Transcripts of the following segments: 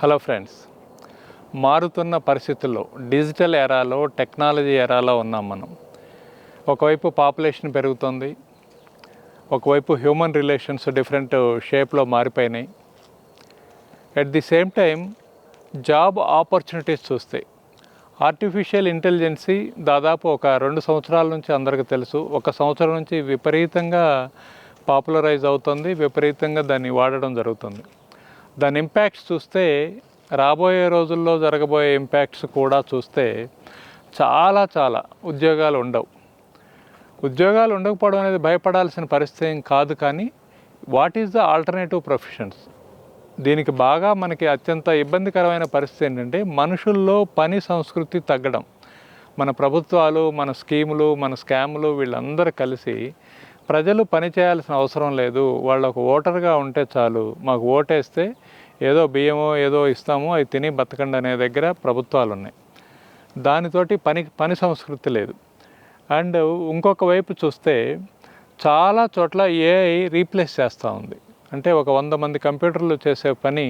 Hello friends మారుతున్న పరిస్థితుల్లో digital ఎరాలో technology ఎరాలో ఉన్నాం మనం. ఒకవైపు పాపులేషన్ పెరుగుతుంది ఒకవైపు హ్యూమన్ రిలేషన్స్ డిఫరెంట్ షేప్లో మారిపోయినాయి. At the same time job opportunities చూస్తే ఆర్టిఫిషియల్ ఇంటెలిజెన్సీ దాదాపు ఒక రెండు సంవత్సరాల నుంచి అందరికీ తెలుసు. ఒక సంవత్సరం నుంచి విపరీతంగా పాపులరైజ్ అవుతుంది విపరీతంగా దాన్ని వాడడం జరుగుతుంది. దాని ఇంపాక్ట్స్ చూస్తే రాబోయే రోజుల్లో జరగబోయే ఇంపాక్ట్స్ కూడా చూస్తే చాలా చాలా ఉద్యోగాలు ఉండవు. ఉద్యోగాలు ఉండకపోవడం అనేది భయపడాల్సిన పరిస్థితి ఏం కాదు కానీ what is the alternative professions దీనికి బాగా మనకి అత్యంత ఇబ్బందికరమైన పరిస్థితి ఏంటంటే మనుషుల్లో పని సంస్కృతి తగ్గడం. మన ప్రభుత్వాలు మన స్కీములు మన స్కాములు వీళ్ళందరూ కలిసి ప్రజలు పని చేయాల్సిన అవసరం లేదు. వాళ్ళు ఒక ఓటర్గా ఉంటే చాలు. మాకు ఓటేస్తే ఏదో బియ్యమో ఏదో ఇస్తామో అవి తిని బతకండి అనే దగ్గర ప్రభుత్వాలు ఉన్నాయి దానితోటి పని పని సంస్కృతి లేదు. అండ్ ఇంకొక వైపు చూస్తే చాలా చోట్ల ఏఐ రీప్లేస్ చేస్తూ ఉంది. అంటే ఒక వంద మంది కంప్యూటర్లు చేసే పని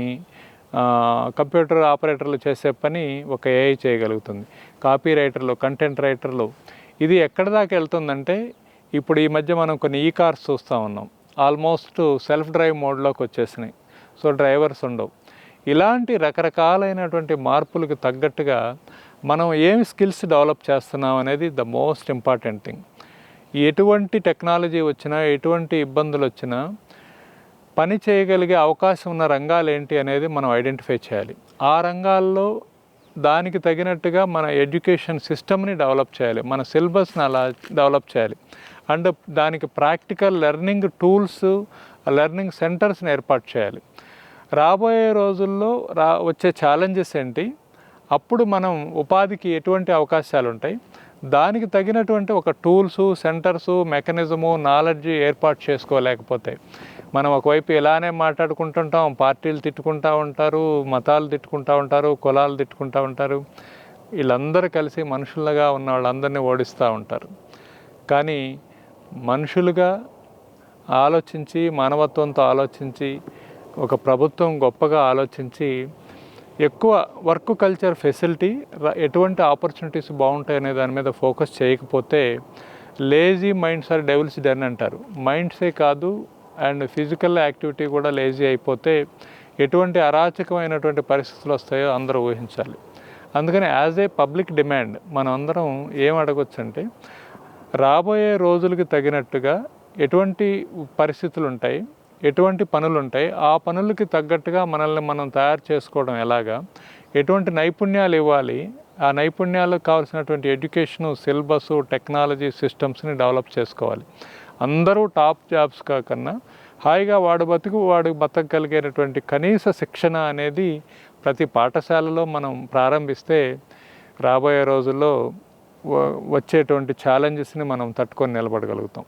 కంప్యూటర్ ఆపరేటర్లు చేసే పని ఒక ఏఐ చేయగలుగుతుంది. కాపీ రైటర్లు కంటెంట్ రైటర్లు. ఇది ఎక్కడ దాకా వెళ్తుందంటే ఇప్పుడు ఈ మధ్య మనం కొన్ని ఈ కార్స్ చూస్తూ ఉన్నాం. ఆల్మోస్ట్ సెల్ఫ్ డ్రైవ్ మోడ్లోకి వచ్చేసినాయి. సో డ్రైవర్స్ ఉండవు. ఇలాంటి రకరకాలైనటువంటి మార్పులకు తగ్గట్టుగా మనం ఏమి స్కిల్స్ డెవలప్ చేస్తున్నాం అనేది ద మోస్ట్ ఇంపార్టెంట్ థింగ్ ఎటువంటి టెక్నాలజీ వచ్చినా ఎటువంటి ఇబ్బందులు వచ్చినా పని చేయగలిగే అవకాశం ఉన్న రంగాలు ఏంటి అనేది మనం ఐడెంటిఫై చేయాలి. ఆ రంగాల్లో దానికి తగినట్టుగా మన ఎడ్యుకేషన్ సిస్టమ్ని డెవలప్ చేయాలి. మన సిలబస్ని అలా డెవలప్ చేయాలి. అండ్ దానికి ప్రాక్టికల్ లెర్నింగ్ టూల్స్ లెర్నింగ్ సెంటర్స్ని ఏర్పాటు చేయాలి. రాబోయే రోజుల్లో రా వచ్చే ఛాలెంజెస్ ఏంటి? అప్పుడు మనం ఉపాధికి ఎటువంటి అవకాశాలు ఉంటాయి దానికి తగినటువంటి ఒక టూల్స్ సెంటర్సు మెకానిజము నాలెడ్జ్ ఏర్పాటు చేసుకోలేకపోతే మనం ఒకవైపు ఇలానే మాట్లాడుకుంటుంటాం పార్టీలు తిట్టుకుంటూ ఉంటారు మతాలు తిట్టుకుంటూ ఉంటారు కులాలు తిట్టుకుంటూ ఉంటారు. వీళ్ళందరూ కలిసి మనుషులుగా ఉన్న వాళ్ళందరినీ ఓడిస్తూ ఉంటారు. కానీ మనుషులుగా ఆలోచించి మానవత్వంతో ఆలోచించి ఒక ప్రభుత్వం గొప్పగా ఆలోచించి ఎక్కువ వర్క్ కల్చర్ ఫెసిలిటీ ఎటువంటి ఆపర్చునిటీస్ బాగుంటాయి అనే దాని మీద ఫోకస్ చేయకపోతే lazy minds are devil's den అంటారు. మైండ్సే కాదు అండ్ ఫిజికల్ యాక్టివిటీ కూడా లేజీ అయిపోతే ఎటువంటి అరాచకమైనటువంటి పరిస్థితులు వస్తాయో అందరూ ఊహించాలి. అందుకని యాజ్ ఏ పబ్లిక్ డిమాండ్ మనం అందరం ఏం అడగొచ్చు అంటే రాబోయే రోజులకి తగినట్టుగా ఎటువంటి పరిస్థితులు ఉంటాయి ఎటువంటి పనులు ఉంటాయి ఆ పనులకి తగ్గట్టుగా మనల్ని మనం తయారు చేసుకోవడం ఎలాగా ఎటువంటి నైపుణ్యాలు ఇవ్వాలి ఆ నైపుణ్యాలకు కావాల్సినటువంటి ఎడ్యుకేషను సిలబస్ టెక్నాలజీ సిస్టమ్స్ని డెవలప్ చేసుకోవాలి. అందరూ టాప్ జాబ్స్ కాకన్నా హాయిగా వాడు బతుకు వాడు బతకగలిగేటటువంటి కనీస శిక్షణ అనేది ప్రతి పాఠశాలలో మనం ప్రారంభిస్తే రాబోయే రోజుల్లో వచ్చేటువంటి ఛాలెంజెస్ని మనం తట్టుకొని నిలబడగలుగుతాం.